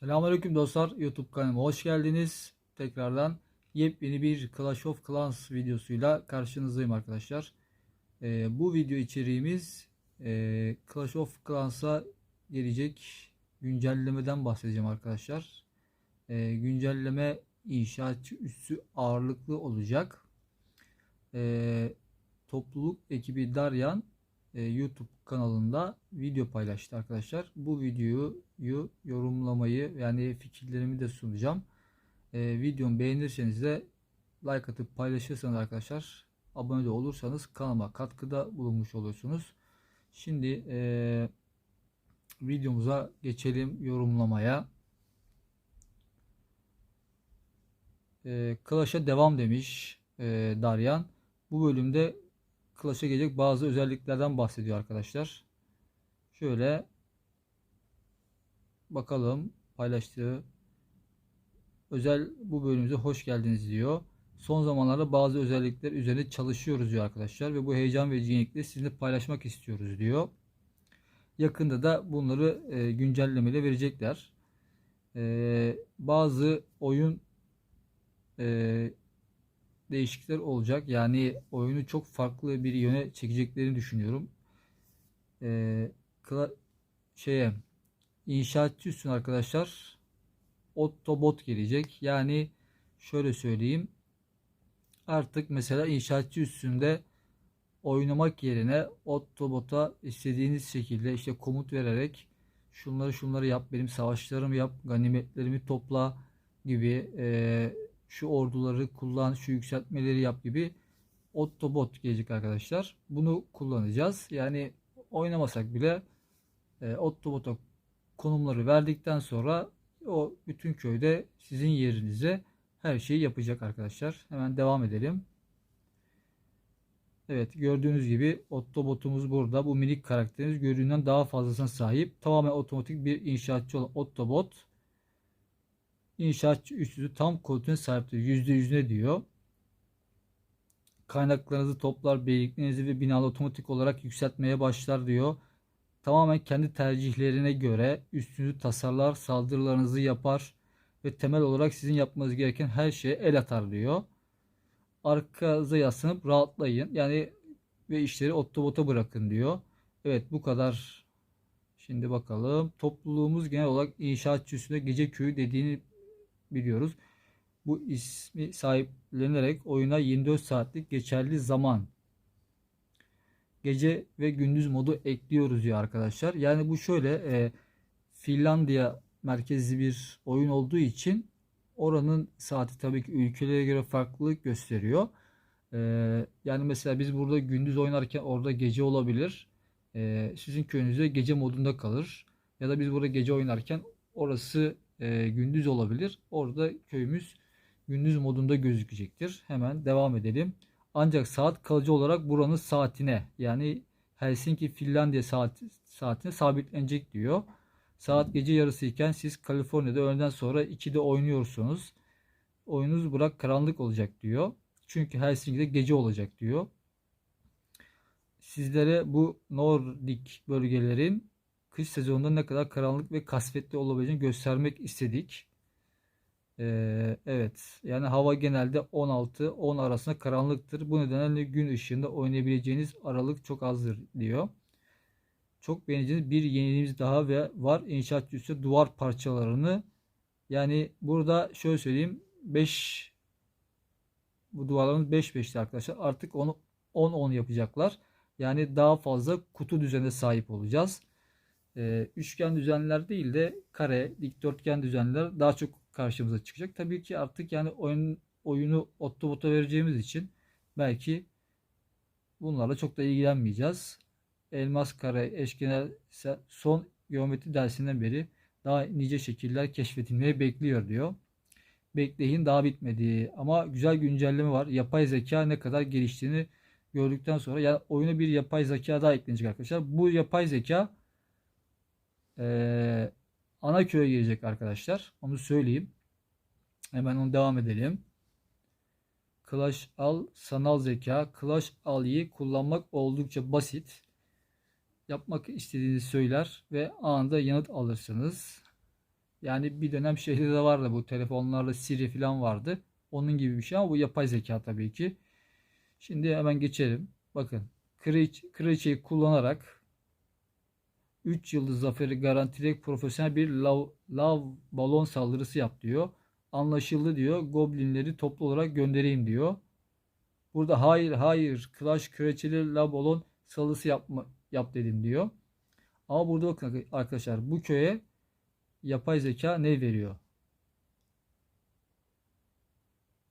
Selamünaleyküm dostlar. YouTube kanalıma hoş geldiniz. Tekrardan yepyeni bir Clash of Clans videosuyla karşınızdayım arkadaşlar. Ee, bu video içeriğimiz e, Clash of Clans'a gelecek güncellemeden bahsedeceğim arkadaşlar. Ee, güncelleme inşaatçı üssü ağırlıklı olacak. Ee, topluluk ekibi Daryan YouTube kanalında video paylaştı arkadaşlar. Bu videoyu yorumlamayı yani fikirlerimi de sunacağım. E, videomu beğenirseniz de like atıp paylaşırsanız arkadaşlar abone de olursanız kanalıma katkıda bulunmuş olursunuz. Şimdi e, videomuza geçelim yorumlamaya. E, Clash'a devam demiş e, Daryan. Bu bölümde Clash'a gelecek bazı özelliklerden bahsediyor arkadaşlar. Şöyle bakalım paylaştığı özel bu bölümümüze hoş geldiniz diyor. Son zamanlarda bazı özellikler üzerinde çalışıyoruz diyor arkadaşlar ve bu heyecan ve yenilikleri sizinle paylaşmak istiyoruz diyor. Yakında da bunları e, güncellemeyle verecekler. E, bazı oyun e, değişiklikler olacak. Yani oyunu çok farklı bir yöne çekeceklerini düşünüyorum. Ee, şeye inşaatçı üstün arkadaşlar Autobot gelecek. Yani şöyle söyleyeyim. Artık mesela inşaatçı üstünde oynamak yerine Autobot'a istediğiniz şekilde işte komut vererek şunları şunları yap benim savaşlarımı yap ganimetlerimi topla gibi e, şu orduları kullan, şu yükseltmeleri yap gibi Autobot gelecek arkadaşlar. Bunu kullanacağız. Yani oynamasak bile e, Autobot'a konumları verdikten sonra o bütün köyde sizin yerinize her şeyi yapacak arkadaşlar. Hemen devam edelim. Evet gördüğünüz gibi Autobot'umuz burada. Bu minik karakterimiz gördüğünden daha fazlasına sahip. Tamamen otomatik bir inşaatçı olan Autobot İnşaatçı üstü tam kontrolüne sahiptir. Yüzde yüzüne diyor. Kaynaklarınızı toplar, beyliklerinizi ve binalı otomatik olarak yükseltmeye başlar diyor. Tamamen kendi tercihlerine göre üstünüzü tasarlar, saldırılarınızı yapar ve temel olarak sizin yapmanız gereken her şeye el atar diyor. Arkanıza yaslanıp rahatlayın. Yani ve işleri otobota bırakın diyor. Evet bu kadar. Şimdi bakalım. Topluluğumuz genel olarak inşaatçı üstünde gece köyü dediğini biliyoruz. Bu ismi sahiplenerek oyuna 24 saatlik geçerli zaman gece ve gündüz modu ekliyoruz diyor arkadaşlar. Yani bu şöyle e, Finlandiya merkezli bir oyun olduğu için oranın saati tabii ki ülkelere göre farklılık gösteriyor. E, yani mesela biz burada gündüz oynarken orada gece olabilir. E, sizin köyünüzde gece modunda kalır. Ya da biz burada gece oynarken orası e, gündüz olabilir. Orada köyümüz gündüz modunda gözükecektir. Hemen devam edelim. Ancak saat kalıcı olarak buranın saatine yani Helsinki Finlandiya saat, saatine sabitlenecek diyor. Saat gece yarısı iken siz Kaliforniya'da öğleden sonra 2'de oynuyorsunuz. Oyunuz bırak karanlık olacak diyor. Çünkü Helsinki'de gece olacak diyor. Sizlere bu Nordik bölgelerin kış sezonunda ne kadar karanlık ve kasvetli olabileceğini göstermek istedik. Ee, evet yani hava genelde 16-10 arasında karanlıktır. Bu nedenle gün ışığında oynayabileceğiniz aralık çok azdır diyor. Çok beğeneceğiniz bir yeniliğimiz daha ve var. İnşaat üstü duvar parçalarını yani burada şöyle söyleyeyim 5 bu duvarlarımız 5 5'ti arkadaşlar. Artık onu 10 10 yapacaklar. Yani daha fazla kutu düzenine sahip olacağız e, üçgen düzenler değil de kare, dikdörtgen düzenler daha çok karşımıza çıkacak. Tabii ki artık yani oyun oyunu Autobot'a vereceğimiz için belki bunlarla çok da ilgilenmeyeceğiz. Elmas kare, eşkenar son geometri dersinden beri daha nice şekiller keşfedilmeyi bekliyor diyor. Bekleyin daha bitmedi. Ama güzel güncelleme var. Yapay zeka ne kadar geliştiğini gördükten sonra yani oyuna bir yapay zeka daha eklenecek arkadaşlar. Bu yapay zeka e, ana köye girecek arkadaşlar. Onu söyleyeyim. Hemen onu devam edelim. Clash al sanal zeka. Clash al'yi kullanmak oldukça basit. Yapmak istediğinizi söyler ve anında yanıt alırsınız. Yani bir dönem şeyde de vardı bu telefonlarla Siri falan vardı. Onun gibi bir şey ama bu yapay zeka tabii ki. Şimdi hemen geçelim. Bakın kraliçeyi kullanarak 3 yıldız zaferi garantileyerek profesyonel bir lav, lav balon saldırısı yap diyor. Anlaşıldı diyor. Goblinleri toplu olarak göndereyim diyor. Burada hayır hayır Clash kraliçeli lav balon saldırısı yapma, yap dedim diyor. Ama burada bakın arkadaşlar bu köye yapay zeka ne veriyor?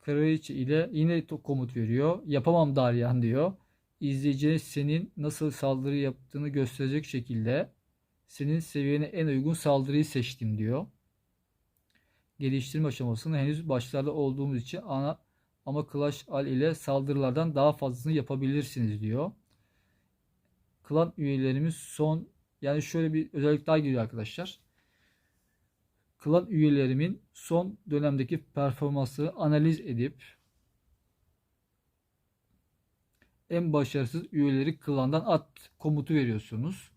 Kraliçe ile yine komut veriyor. Yapamam Daryan diyor. İzleyicine senin nasıl saldırı yaptığını gösterecek şekilde senin seviyene en uygun saldırıyı seçtim diyor. Geliştirme aşamasında henüz başlarda olduğumuz için ana ama Clash Al ile saldırılardan daha fazlasını yapabilirsiniz diyor. Klan üyelerimiz son yani şöyle bir özellik daha giriyor arkadaşlar. Klan üyelerimin son dönemdeki performansını analiz edip en başarısız üyeleri klandan at komutu veriyorsunuz.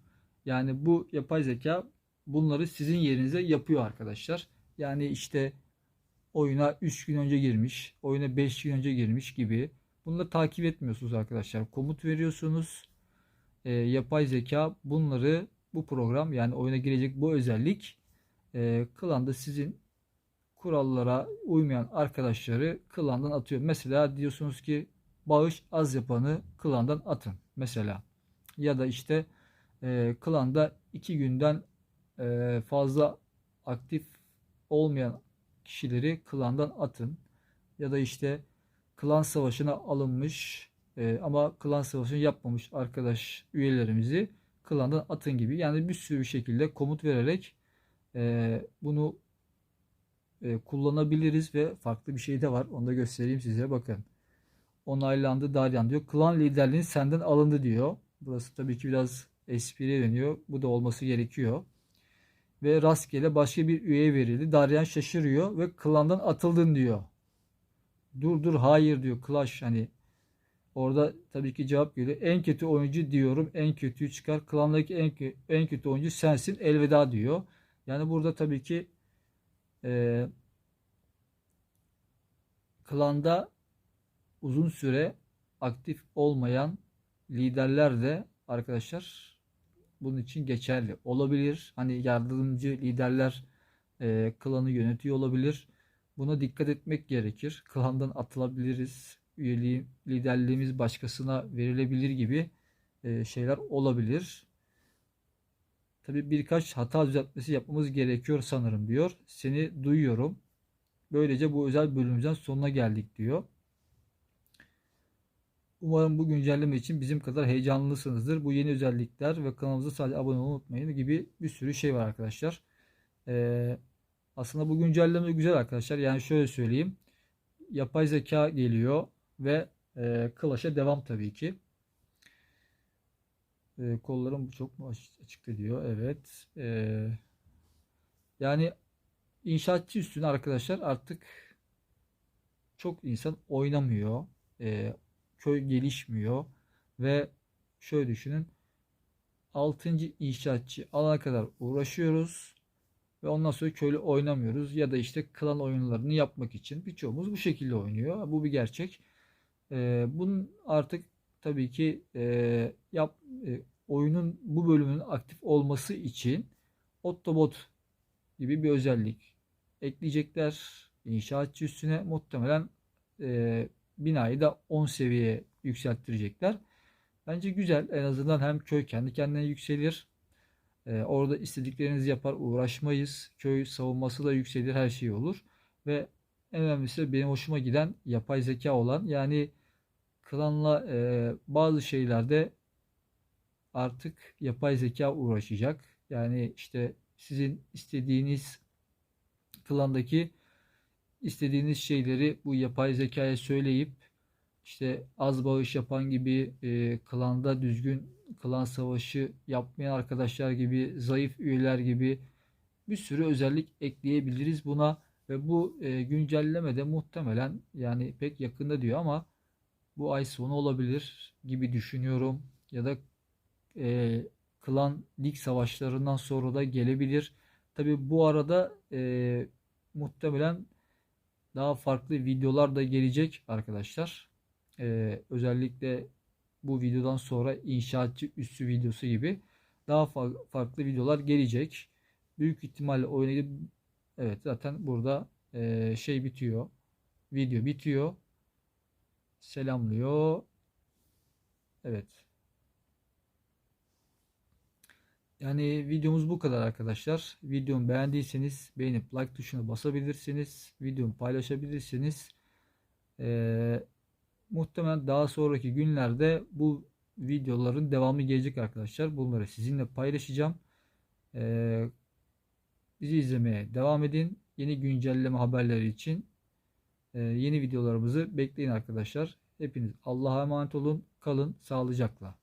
Yani bu yapay zeka bunları sizin yerinize yapıyor arkadaşlar. Yani işte oyuna 3 gün önce girmiş, oyuna 5 gün önce girmiş gibi. Bunları takip etmiyorsunuz arkadaşlar. Komut veriyorsunuz. E, yapay zeka bunları bu program yani oyuna girecek bu özellik e, klanda sizin kurallara uymayan arkadaşları klandan atıyor. Mesela diyorsunuz ki bağış az yapanı klandan atın mesela. Ya da işte e, klanda iki günden e, fazla aktif olmayan kişileri klandan atın. Ya da işte klan savaşına alınmış e, ama klan savaşını yapmamış arkadaş üyelerimizi klandan atın gibi. Yani bir sürü şekilde komut vererek e, bunu e, kullanabiliriz ve farklı bir şey de var. Onu da göstereyim size bakın. Onaylandı Daryan diyor. Klan liderliğin senden alındı diyor. Burası tabii ki biraz espriye dönüyor. Bu da olması gerekiyor. Ve rastgele başka bir üye verildi. Daryan şaşırıyor ve klandan atıldın diyor. Dur dur hayır diyor. Clash hani orada tabii ki cevap geliyor. En kötü oyuncu diyorum. En kötüyü çıkar. Klandaki en, en kötü oyuncu sensin. Elveda diyor. Yani burada tabii ki e, klanda uzun süre aktif olmayan liderler de arkadaşlar bunun için geçerli olabilir. Hani yardımcı liderler e, klanı yönetiyor olabilir. Buna dikkat etmek gerekir. Klandan atılabiliriz. Üyeliği, liderliğimiz başkasına verilebilir gibi e, şeyler olabilir. Tabi birkaç hata düzeltmesi yapmamız gerekiyor sanırım diyor. Seni duyuyorum. Böylece bu özel bölümümüzden sonuna geldik diyor. Umarım bu güncelleme için bizim kadar heyecanlısınızdır. Bu yeni özellikler ve kanalımıza sadece abone olmayı unutmayın gibi bir sürü şey var arkadaşlar. Ee, aslında bu güncelleme güzel arkadaşlar. Yani şöyle söyleyeyim. Yapay zeka geliyor ve e, Clash'a devam tabii ki. E, kollarım çok mu açık diyor. Evet. E, yani inşaatçı üstüne arkadaşlar artık çok insan oynamıyor. E, köy gelişmiyor ve şöyle düşünün 6. inşaatçı alana kadar uğraşıyoruz ve ondan sonra köylü oynamıyoruz ya da işte klan oyunlarını yapmak için birçoğumuz bu şekilde oynuyor. Bu bir gerçek. Ee, bunun artık tabii ki e, yap e, oyunun bu bölümünün aktif olması için Autobot gibi bir özellik ekleyecekler. İnşaatçı üstüne muhtemelen e, binayı da 10 seviyeye yükselttirecekler. Bence güzel. En azından hem köy kendi kendine yükselir. Ee, orada istediklerinizi yapar uğraşmayız. Köy savunması da yükselir. Her şey olur. Ve en önemlisi benim hoşuma giden yapay zeka olan yani klanla e, bazı şeylerde artık yapay zeka uğraşacak. Yani işte sizin istediğiniz klandaki istediğiniz şeyleri bu yapay zekaya söyleyip işte az bağış yapan gibi e, klanda düzgün klan savaşı yapmayan arkadaşlar gibi zayıf üyeler gibi bir sürü özellik ekleyebiliriz buna ve bu e, güncelleme muhtemelen yani pek yakında diyor ama bu ay sonu olabilir gibi düşünüyorum ya da e, klan lig savaşlarından sonra da gelebilir. Tabi bu arada e, muhtemelen daha farklı videolar da gelecek arkadaşlar. E, özellikle bu videodan sonra inşaatçı üssü videosu gibi daha fa- farklı videolar gelecek. Büyük ihtimalle oynayıp evet zaten burada e, şey bitiyor. Video bitiyor. Selamlıyor. Evet. Yani videomuz bu kadar arkadaşlar. Videomu beğendiyseniz beğenip like tuşuna basabilirsiniz. Videomu paylaşabilirsiniz. Ee, muhtemelen daha sonraki günlerde bu videoların devamı gelecek arkadaşlar. Bunları sizinle paylaşacağım. Ee, bizi izlemeye devam edin. Yeni güncelleme haberleri için e, yeni videolarımızı bekleyin arkadaşlar. Hepiniz Allah'a emanet olun. Kalın sağlıcakla.